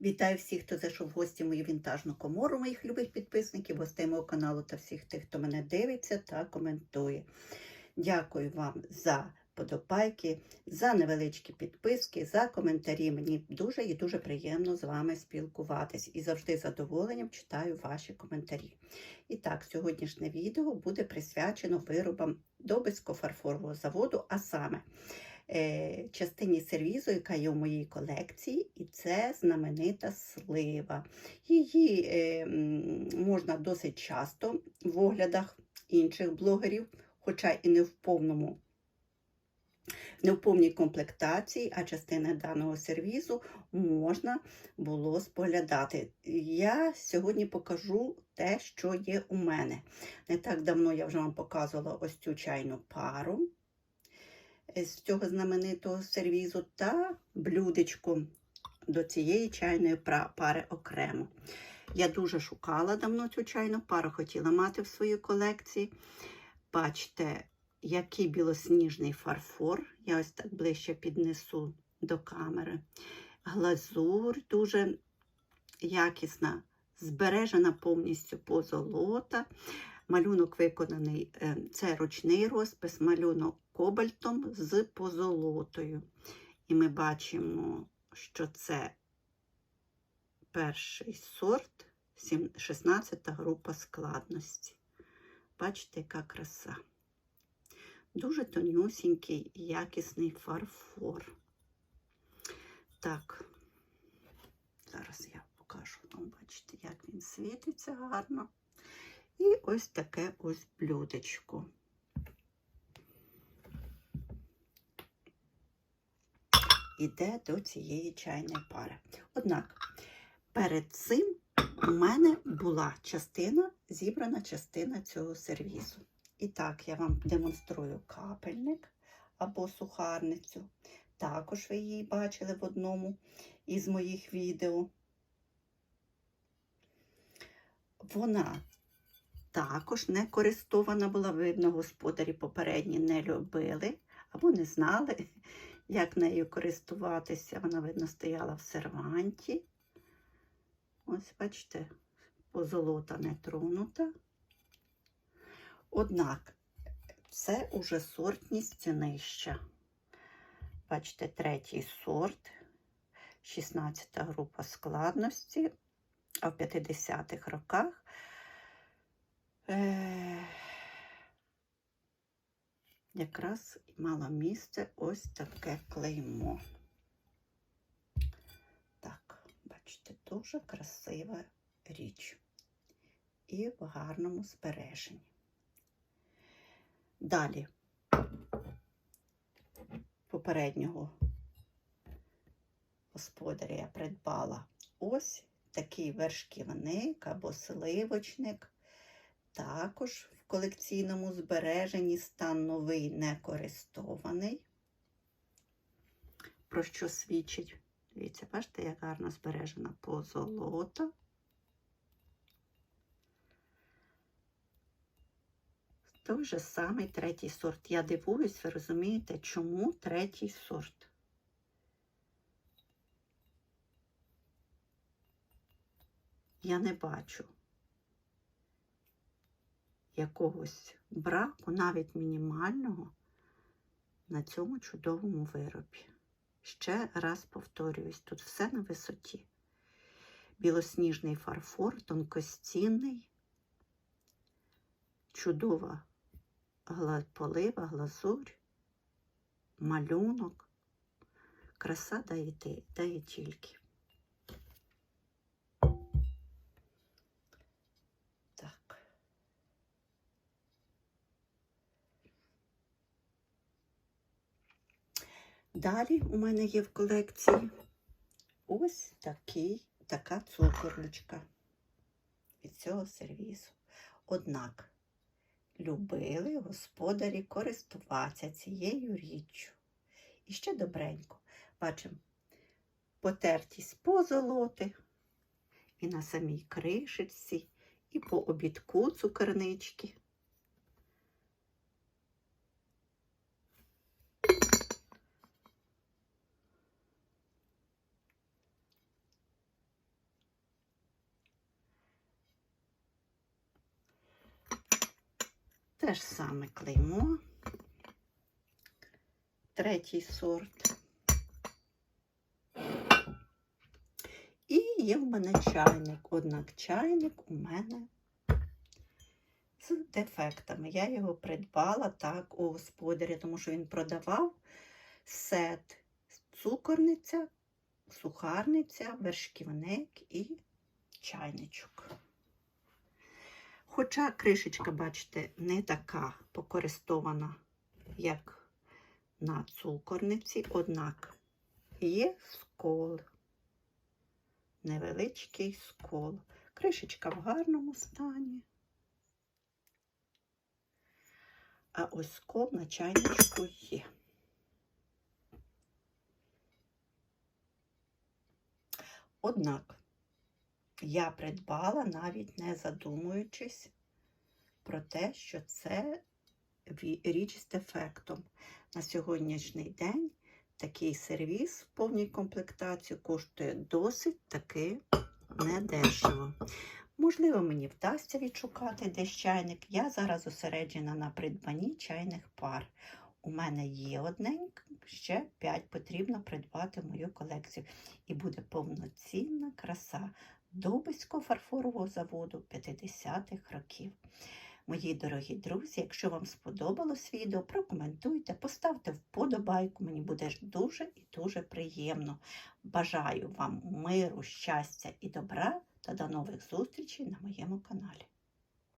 Вітаю всіх, хто зайшов в гості мою вінтажну комору, моїх любих підписників, гостей мого каналу та всіх тих, хто мене дивиться та коментує. Дякую вам за подобайки, за невеличкі підписки, за коментарі. Мені дуже і дуже приємно з вами спілкуватись і завжди з задоволенням читаю ваші коментарі. І так, сьогоднішнє відео буде присвячено виробам Добицького фарфорового заводу, а саме частині сервізу, яка є у моїй колекції, і це знаменита слива. Її е, можна досить часто в оглядах інших блогерів, хоча і не в повному. Не в повній комплектації, а частина даного сервізу можна було споглядати. Я сьогодні покажу те, що є у мене. Не так давно я вже вам показувала ось цю чайну пару з цього знаменитого сервізу та блюдечко до цієї чайної пари окремо. Я дуже шукала давно цю чайну пару, хотіла мати в своїй колекції. Бачите, який білосніжний фарфор. Я ось так ближче піднесу до камери. Глазур дуже якісна, збережена повністю позолота. Малюнок виконаний, е, це ручний розпис, малюнок кобальтом з позолотою. І ми бачимо, що це перший сорт, сім- 16 група складності. Бачите, яка краса. Дуже тонюсінький, якісний фарфор. Так, зараз я покажу вам, бачите, як він світиться гарно. І ось таке ось блюдечко. Іде до цієї чайної пари. Однак, перед цим у мене була частина, зібрана частина цього сервізу. І так, я вам демонструю капельник або сухарницю. Також ви її бачили в одному із моїх відео. Вона також не користована була, видно, господарі попередні не любили або не знали, як нею користуватися. Вона, видно, стояла в серванті. Ось, бачите, позолота не тронута. Однак це уже сортність нижча. Бачите, третій сорт, 16 група складності, а в 50-х роках е- якраз мало місце ось таке клеймо. Так, бачите, дуже красива річ і в гарному збереженні. Далі попереднього господаря я придбала ось такий вершківник або сливочник. Також колекційному збереженні стан новий не користований. Про що свідчить? Дивіться, бачите, як гарно збережена позолота. Той же самий третій сорт. Я дивуюсь, ви розумієте, чому третій сорт? Я не бачу якогось браку, навіть мінімального, на цьому чудовому виробі. Ще раз повторююсь, тут все на висоті. Білосніжний фарфор, тонкостінний, чудова полива, глазурь, малюнок. Краса дає, дає тільки. Далі у мене є в колекції ось такий, така цукорлючка від цього сервізу. Однак любили господарі користуватися цією річчю. І ще добренько. Бачимо потертість позолоти і на самій кришечці, і по обідку цукернички. Те ж саме клеймо. Третій сорт. І є в мене чайник. Однак чайник у мене з дефектами. Я його придбала так у господаря, тому що він продавав сет цукорниця, сухарниця, вершківник і чайничок. Хоча кришечка, бачите, не така покористована, як на цукорниці, однак є скол, невеличкий скол. Кришечка в гарному стані. А ось скол на чайничку є. Однак я придбала, навіть не задумуючись про те, що це річ з дефектом. На сьогоднішній день такий сервіс в повній комплектації коштує досить таки недешево. Можливо, мені вдасться відшукати десь чайник. Я зараз зосереджена на придбанні чайних пар. У мене є одненька, ще 5 потрібно придбати мою колекцію. І буде повноцінна краса Дубиського фарфорового заводу 50-х років. Мої дорогі друзі, якщо вам сподобалось відео, прокоментуйте, поставте вподобайку, мені буде дуже і дуже приємно. Бажаю вам миру, щастя і добра та до нових зустрічей на моєму каналі.